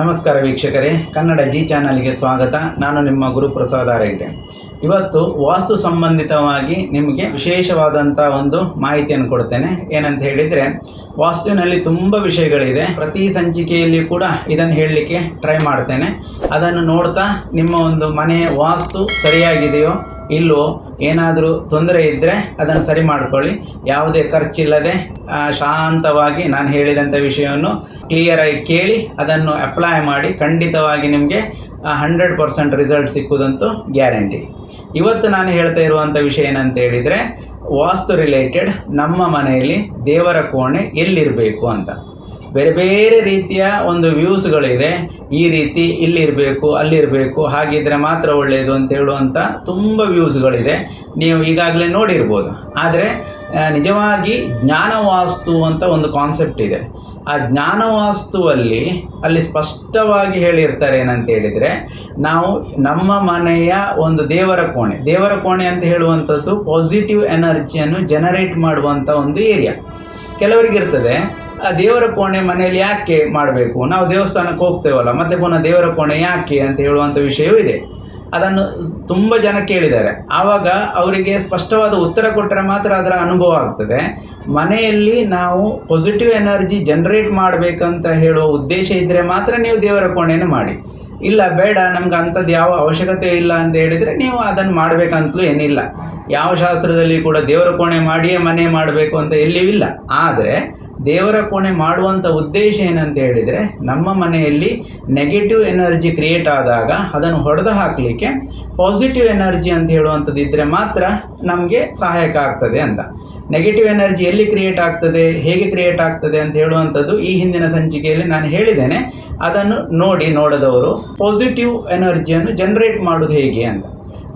ನಮಸ್ಕಾರ ವೀಕ್ಷಕರೇ, ಕನ್ನಡ ಜಿ ಚಾನಲ್ಗೆ ಸ್ವಾಗತ. ನಾನು ನಿಮ್ಮ ಗುರುಪ್ರಸಾದ ರೆಡ್ಡಿ. ಇವತ್ತು ವಾಸ್ತು ಸಂಬಂಧಿತವಾಗಿ ನಿಮಗೆ ವಿಶೇಷವಾದಂಥ ಒಂದು ಮಾಹಿತಿಯನ್ನು ಕೊಡ್ತೇನೆ. ಏನಂತ ಹೇಳಿದರೆ ವಾಸ್ತುವಿನಲ್ಲಿ ತುಂಬ ವಿಷಯಗಳಿದೆ. ಪ್ರತಿ ಸಂಚಿಕೆಯಲ್ಲಿ ಕೂಡ ಇದನ್ನು ಹೇಳಲಿಕ್ಕೆ ಟ್ರೈ ಮಾಡ್ತೇನೆ. ಅದನ್ನು ನೋಡ್ತಾ ನಿಮ್ಮ ಒಂದು ಮನೆಯ ವಾಸ್ತು ಸರಿಯಾಗಿದೆಯೋ ಇಲ್ಲೋ ಏನಾದರೂ ತೊಂದರೆ ಇದ್ದರೆ ಅದನ್ನು ಸರಿ ಮಾಡ್ಕೊಳ್ಳಿ. ಯಾವುದೇ ಖರ್ಚಿಲ್ಲದೆ ಶಾಂತವಾಗಿ ನಾನು ಹೇಳಿದಂಥ ವಿಷಯವನ್ನು ಕ್ಲಿಯರಾಗಿ ಕೇಳಿ ಅದನ್ನು ಅಪ್ಲೈ ಮಾಡಿ ಖಂಡಿತವಾಗಿ ನಿಮಗೆ ಹಂಡ್ರೆಡ್ ಪರ್ಸೆಂಟ್ ರಿಸಲ್ಟ್ ಸಿಕ್ಕುವುದಂತೂ ಗ್ಯಾರಂಟಿ ಇವತ್ತು ನಾನು ಹೇಳ್ತಾ ಇರುವಂಥ ವಿಷಯ ಏನಂತ ಹೇಳಿದರೆ ವಾಸ್ತು ರಿಲೇಟೆಡ್ ನಮ್ಮ ಮನೆಯಲ್ಲಿ ದೇವರ ಕೋಣೆ ಎಲ್ಲಿರಬೇಕು ಅಂತ. ಬೇರೆ ಬೇರೆ ರೀತಿಯ ಒಂದು ವ್ಯೂಸ್ಗಳಿದೆ ಈ ರೀತಿ ಇಲ್ಲಿರಬೇಕು, ಅಲ್ಲಿರಬೇಕು, ಹಾಗಿದ್ರೆ ಮಾತ್ರ ಒಳ್ಳೆಯದು ಅಂತ ಹೇಳುವಂಥ ತುಂಬ ವ್ಯೂಸ್ಗಳಿದೆ ನೀವು ಈಗಾಗಲೇ ನೋಡಿರ್ಬೋದು. ಆದರೆ ನಿಜವಾಗಿ ಜ್ಞಾನ ವಾಸ್ತು ಅಂತ ಒಂದು ಕಾನ್ಸೆಪ್ಟ್ ಇದೆ. ಆ ಜ್ಞಾನವಾಸ್ತುವಲ್ಲಿ ಅಲ್ಲಿ ಸ್ಪಷ್ಟವಾಗಿ ಹೇಳಿರ್ತಾರೆ ಏನಂತ ಹೇಳಿದರೆ, ನಾವು ನಮ್ಮ ಮನೆಯ ಒಂದು ದೇವರ ಕೋಣೆ ದೇವರ ಕೋಣೆ ಅಂತ ಹೇಳುವಂಥದ್ದು ಪಾಸಿಟಿವ್ ಎನರ್ಜಿಯನ್ನು ಜನರೇಟ್ ಮಾಡುವಂಥ ಒಂದು ಏರಿಯಾ ಕೆಲವರಿಗೆ ಇರ್ತದೆ ಆ ದೇವರ ಕೋಣೆ ಮನೆಯಲ್ಲಿ ಯಾಕೆ ಮಾಡಬೇಕು? ನಾವು ದೇವಸ್ಥಾನಕ್ಕೆ ಹೋಗ್ತೇವಲ್ಲ, ಮತ್ತೆ ಪುನಃ ದೇವರ ಕೋಣೆ ಯಾಕೆ ಅಂತ ಹೇಳುವಂಥ ವಿಷಯವೂ ಇದೆ. ಅದನ್ನು ತುಂಬ ಜನ ಕೇಳಿದ್ದಾರೆ. ಆವಾಗ ಅವರಿಗೆ ಸ್ಪಷ್ಟವಾದ ಉತ್ತರ ಕೊಟ್ಟರೆ ಮಾತ್ರ ಅದರ ಅನುಭವ ಆಗ್ತದೆ. ಮನೆಯಲ್ಲಿ ನಾವು ಪಾಸಿಟಿವ್ ಎನರ್ಜಿ ಜನರೇಟ್ ಮಾಡಬೇಕಂತ ಹೇಳೋ ಉದ್ದೇಶ ಇದ್ದರೆ ಮಾತ್ರ ನೀವು ದೇವರ ಕೋಣೆಯನ್ನು ಮಾಡಿ. ಇಲ್ಲ, ಬೇಡ, ನಮ್ಗೆ ಅಂಥದ್ದು ಯಾವ ಅವಶ್ಯಕತೆ ಇಲ್ಲ ಅಂತ ಹೇಳಿದರೆ ನೀವು ಅದನ್ನು ಮಾಡಬೇಕಂತಲೂ ಏನಿಲ್ಲ. ಯಾವ ಶಾಸ್ತ್ರದಲ್ಲಿ ಕೂಡ ದೇವರ ಕೋಣೆ ಮಾಡಿಯೇ ಮನೆ ಮಾಡಬೇಕು ಅಂತ ಎಲ್ಲಿಯೂ ಇಲ್ಲ. ಆದರೆ ದೇವರ ಕೋಣೆ ಮಾಡುವಂಥ ಉದ್ದೇಶ ಏನಂತ ಹೇಳಿದರೆ ನಮ್ಮ ಮನೆಯಲ್ಲಿ ನೆಗೆಟಿವ್ ಎನರ್ಜಿ ಕ್ರಿಯೇಟ್ ಆದಾಗ ಅದನ್ನು ಹೊಡೆದು ಹಾಕಲಿಕ್ಕೆ ಪಾಸಿಟಿವ್ ಎನರ್ಜಿ ಅಂತ ಹೇಳುವಂಥದ್ದು ಇದ್ದರೆ ಮಾತ್ರ ನಮಗೆ ಸಹಾಯಕ ಆಗ್ತದೆ ಅಂತ. ನೆಗೆಟಿವ್ ಎನರ್ಜಿ ಎಲ್ಲಿ ಕ್ರಿಯೇಟ್ ಆಗ್ತದೆ, ಹೇಗೆ ಕ್ರಿಯೇಟ್ ಆಗ್ತದೆ ಅಂತ ಹೇಳುವಂಥದ್ದು ಈ ಹಿಂದಿನ ಸಂಚಿಕೆಯಲ್ಲಿ ನಾನು ಹೇಳಿದ್ದೇನೆ. ಅದನ್ನು ನೋಡಿ ನೋಡದವರು ಪಾಸಿಟಿವ್ ಎನರ್ಜಿಯನ್ನು ಜನರೇಟ್ ಮಾಡೋದು ಹೇಗೆ ಅಂತ.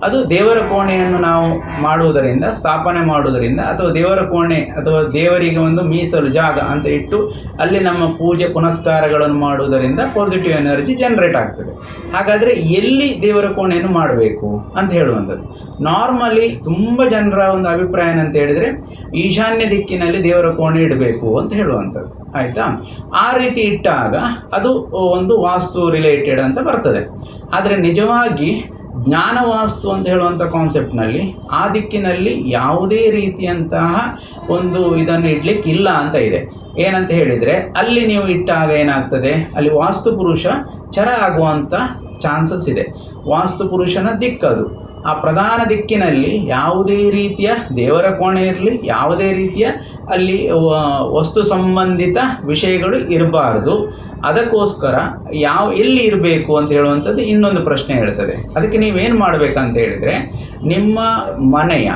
ಅದು ದೇವರ ಕೋಣೆಯನ್ನು ನಾವು ಮಾಡುವುದರಿಂದ, ಸ್ಥಾಪನೆ ಮಾಡುವುದರಿಂದ, ಅಥವಾ ದೇವರ ಕೋಣೆ ಅಥವಾ ದೇವರಿಗೆ ಒಂದು ಮೀಸಲು ಜಾಗ ಅಂತ ಇಟ್ಟು ಅಲ್ಲಿ ನಮ್ಮ ಪೂಜೆ ಪುನಸ್ಕಾರಗಳನ್ನು ಮಾಡುವುದರಿಂದ ಪಾಸಿಟಿವ್ ಎನರ್ಜಿ ಜನರೇಟ್ ಆಗ್ತದೆ. ಹಾಗಾದರೆ ಎಲ್ಲಿ ದೇವರ ಕೋಣೆಯನ್ನು ಮಾಡಬೇಕು ಅಂತ ಹೇಳುವಂಥದ್ದು. ನಾರ್ಮಲಿ ತುಂಬ ಜನರ ಒಂದು ಅಭಿಪ್ರಾಯ ಏನಂತ ಹೇಳಿದರೆ, ಈಶಾನ್ಯ ದಿಕ್ಕಿನಲ್ಲಿ ದೇವರ ಕೋಣೆ ಇಡಬೇಕು ಅಂತ ಹೇಳುವಂಥದ್ದು. ಆಯಿತಾ? ಆ ರೀತಿ ಇಟ್ಟಾಗ ಅದು ಒಂದು ವಾಸ್ತು ರಿಲೇಟೆಡ್ ಅಂತ ಬರ್ತದೆ. ಆದರೆ ನಿಜವಾಗಿ ಜ್ಞಾನವಾಸ್ತು ಅಂತ ಹೇಳುವಂಥ ಕಾನ್ಸೆಪ್ಟ್ನಲ್ಲಿ ಆ ದಿಕ್ಕಿನಲ್ಲಿ ಯಾವುದೇ ರೀತಿಯಂತಹ ಒಂದು ಇದನ್ನು ಇಡಲಿಕ್ಕಿಲ್ಲ ಅಂತ ಇದೆ. ಏನಂತ ಹೇಳಿದರೆ, ಅಲ್ಲಿ ನೀವು ಇಟ್ಟಾಗ ಏನಾಗ್ತದೆ? ಅಲ್ಲಿ ವಾಸ್ತು ಪುರುಷ ಚರ ಆಗುವಂಥ ಚಾನ್ಸಸ್ ಇದೆ. ವಾಸ್ತು ಪುರುಷನ ದಿಕ್ಕದು. ಆ ಪ್ರಧಾನ ದಿಕ್ಕಿನಲ್ಲಿ ಯಾವುದೇ ರೀತಿಯ ದೇವರ ಕೋಣೆ ಇರಲಿ, ಯಾವುದೇ ರೀತಿಯ ಅಲ್ಲಿ ವಸ್ತು ಸಂಬಂಧಿತ ವಿಷಯಗಳು ಇರಬಾರ್ದು. ಅದಕ್ಕೋಸ್ಕರ ಯಾವ, ಎಲ್ಲಿ ಇರಬೇಕು ಅಂತ ಹೇಳುವಂಥದ್ದು ಇನ್ನೊಂದು ಪ್ರಶ್ನೆ ಹೇಳ್ತದೆ. ಅದಕ್ಕೆ ನೀವೇನು ಮಾಡಬೇಕಂತ ಹೇಳಿದರೆ, ನಿಮ್ಮ ಮನೆಯ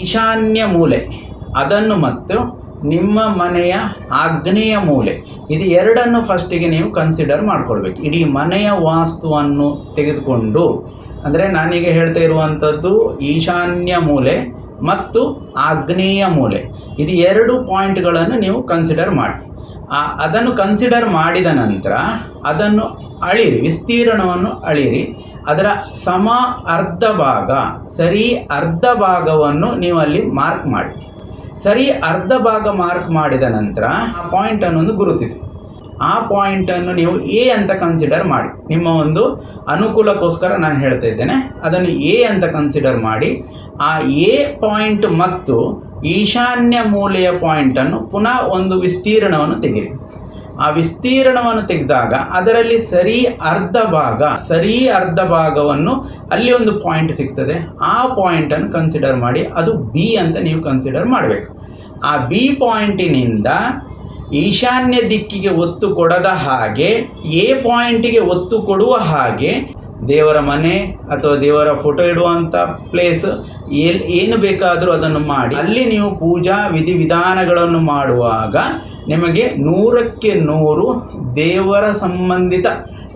ಈಶಾನ್ಯ ಮೂಲೆ, ಅದನ್ನು ಮತ್ತು ನಿಮ್ಮ ಮನೆಯ ಆಗ್ನೇಯ ಮೂಲೆ. ಇದು ಎರಡನ್ನು ಫಸ್ಟಿಗೆ ನೀವು ಕನ್ಸಿಡರ್ ಮಾಡ್ಕೊಳ್ಬೇಕು ಇಡೀ ಮನೆಯ ವಾಸ್ತುವನ್ನು ತೆಗೆದುಕೊಂಡು, ಅಂದರೆ ನಾನೀಗ ಹೇಳ್ತಾ ಇರುವಂಥದ್ದು ಈಶಾನ್ಯ ಮೂಲೆ ಮತ್ತು ಆಗ್ನೇಯ ಮೂಲೆ. ಇದು ಎರಡು ಪಾಯಿಂಟ್ಗಳನ್ನು ನೀವು ಕನ್ಸಿಡರ್ ಮಾಡಿ. ಅದನ್ನು ಕನ್ಸಿಡರ್ ಮಾಡಿದ ನಂತರ ಅದನ್ನು ಅಳಿರಿ ವಿಸ್ತೀರ್ಣವನ್ನು ಅಳಿರಿ ಅದರ ಸಮ ಅರ್ಧ ಭಾಗ, ಸರಿ ಅರ್ಧ ಭಾಗವನ್ನು ನೀವು ಅಲ್ಲಿ ಮಾರ್ಕ್ ಮಾಡಿ. ಸರಿ ಅರ್ಧ ಭಾಗ ಮಾರ್ಕ್ ಮಾಡಿದ ನಂತರ ಆ ಪಾಯಿಂಟನ್ನು ಒಂದು ಗುರುತಿಸಿ. ಆ ಪಾಯಿಂಟನ್ನು ನೀವು ಎ ಅಂತ ಕನ್ಸಿಡರ್ ಮಾಡಿ. ನಿಮ್ಮ ಒಂದು ಅನುಕೂಲಕ್ಕೋಸ್ಕರ ನಾನು ಹೇಳ್ತಾ ಇದ್ದೇನೆ, ಅದನ್ನು ಎ ಅಂತ ಕನ್ಸಿಡರ್ ಮಾಡಿ. ಆ ಎ ಪಾಯಿಂಟ್ ಮತ್ತು ಈಶಾನ್ಯ ಮೂಲೆಯ ಪಾಯಿಂಟನ್ನು ಪುನಃ ಒಂದು ವಿಸ್ತೀರ್ಣವನ್ನು ತೆಗೆಯಿರಿ. ಆ ವಿಸ್ತೀರ್ಣವನ್ನು ತೆಗೆದಾಗ ಅದರಲ್ಲಿ ಸರಿ ಅರ್ಧ ಭಾಗ, ಸರಿ ಅರ್ಧ ಭಾಗವನ್ನು ಅಲ್ಲಿ ಒಂದು ಪಾಯಿಂಟ್ ಸಿಗ್ತದೆ. ಆ ಪಾಯಿಂಟನ್ನು ಕನ್ಸಿಡರ್ ಮಾಡಿ, ಅದು ಬಿ ಅಂತ ನೀವು ಕನ್ಸಿಡರ್ ಮಾಡಬೇಕು. ಆ ಬಿ ಪಾಯಿಂಟಿನಿಂದ ಈಶಾನ್ಯ ದಿಕ್ಕಿಗೆ ಒತ್ತು ಕೊಡದ ಹಾಗೆ ಎ ಪಾಯಿಂಟಿಗೆ ಒತ್ತು ಕೊಡುವ ಹಾಗೆ ದೇವರ ಮನೆ ಅಥವಾ ದೇವರ ಫೋಟೋ ಇಡುವಂಥ ಪ್ಲೇಸ್ ಎಲ್ಲಿ ಏನು ಬೇಕಾದರೂ ಅದನ್ನು ಮಾಡಿ. ಅಲ್ಲಿ ನೀವು ಪೂಜಾ ವಿಧಿವಿಧಾನಗಳನ್ನು ಮಾಡುವಾಗ ನಿಮಗೆ ನೂರಕ್ಕೆ ನೂರು ದೇವರ ಸಂಬಂಧಿತ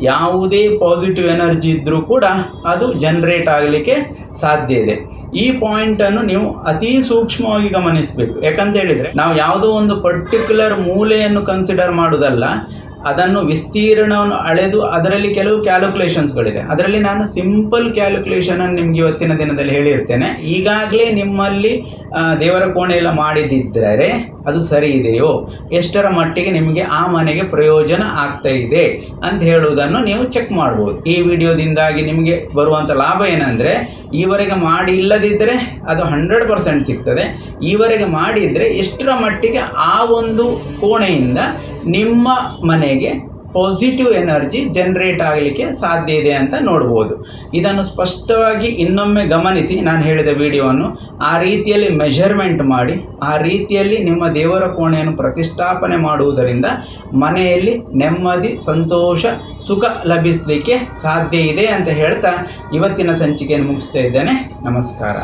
ಯಾವುದೇ ಪಾಸಿಟಿವ್ ಎನರ್ಜಿ ಇದ್ದರೂ ಕೂಡ ಅದು ಜನರೇಟ್ ಆಗಲಿಕ್ಕೆ ಸಾಧ್ಯ ಇದೆ. ಈ ಪಾಯಿಂಟನ್ನು ನೀವು ಅತಿ ಸೂಕ್ಷ್ಮವಾಗಿ ಗಮನಿಸಬೇಕು. ಯಾಕಂತ ಹೇಳಿದರೆ ನಾವು ಯಾವುದೋ ಒಂದು ಪರ್ಟಿಕ್ಯುಲರ್ ಮೂಲೆಯನ್ನು ಕನ್ಸಿಡರ್ ಮಾಡೋದಲ್ಲ ಅದನ್ನು ವಿಸ್ತೀರ್ಣವನ್ನು ಅಳೆದು ಅದರಲ್ಲಿ ಕೆಲವು ಕ್ಯಾಲ್ಕುಲೇಷನ್ಸ್ಗಳಿದೆ ಅದರಲ್ಲಿ ನಾನು ಸಿಂಪಲ್ ಕ್ಯಾಲ್ಕುಲೇಷನ್ ನಿಮಗೆ ಇವತ್ತಿನ ದಿನದಲ್ಲಿ ಹೇಳಿರ್ತೇನೆ. ಈಗಾಗಲೇ ನಿಮ್ಮಲ್ಲಿ ದೇವರ ಕೋಣೆ ಎಲ್ಲ ಅದು ಸರಿ ಇದೆಯೋ? ಎಷ್ಟರ ಮಟ್ಟಿಗೆ ನಿಮಗೆ ಆ ಮನೆಗೆ ಪ್ರಯೋಜನ ಆಗ್ತಾ ಇದೆ ಅಂತ ಹೇಳುವುದನ್ನು ನೀವು ಚೆಕ್ ಮಾಡ್ಬೋದು. ಈ ವಿಡಿಯೋದಿಂದಾಗಿ ನಿಮಗೆ ಬರುವಂಥ ಲಾಭ ಏನಂದರೆ, ಈವರೆಗೆ ಮಾಡಿ ಇಲ್ಲದಿದ್ದರೆ ಅದು ಹಂಡ್ರೆಡ್ ಪರ್ಸೆಂಟ್ ಸಿಗ್ತದೆ. ಈವರೆಗೆ ಮಾಡಿದರೆ ಎಷ್ಟರ ಮಟ್ಟಿಗೆ ಆ ಒಂದು ಕೋಣೆಯಿಂದ ನಿಮ್ಮ ಮನೆಗೆ ಪಾಸಿಟಿವ್ ಎನರ್ಜಿ ಜನರೇಟ್ ಆಗಲಿಕ್ಕೆ ಸಾಧ್ಯ ಇದೆ ಅಂತ ನೋಡ್ಬೋದು. ಇದನ್ನು ಸ್ಪಷ್ಟವಾಗಿ ಇನ್ನೊಮ್ಮೆ ಗಮನಿಸಿ ನಾನು ಹೇಳಿದ ವಿಡಿಯೋವನ್ನು. ಆ ರೀತಿಯಲ್ಲಿ ಮೆಷರ್ಮೆಂಟ್ ಮಾಡಿ, ಆ ರೀತಿಯಲ್ಲಿ ನಿಮ್ಮ ದೇವರ ಕೋಣೆಯನ್ನು ಪ್ರತಿಷ್ಠಾಪನೆ ಮಾಡುವುದರಿಂದ ಮನೆಯಲ್ಲಿ ನೆಮ್ಮದಿ, ಸಂತೋಷ, ಸುಖ ಲಭಿಸಲಿಕ್ಕೆ ಸಾಧ್ಯ ಇದೆ ಅಂತ ಹೇಳ್ತಾ ಇವತ್ತಿನ ಸಂಚಿಕೆಯನ್ನು ಮುಗಿಸ್ತಾ ಇದ್ದೇನೆ. ನಮಸ್ಕಾರ.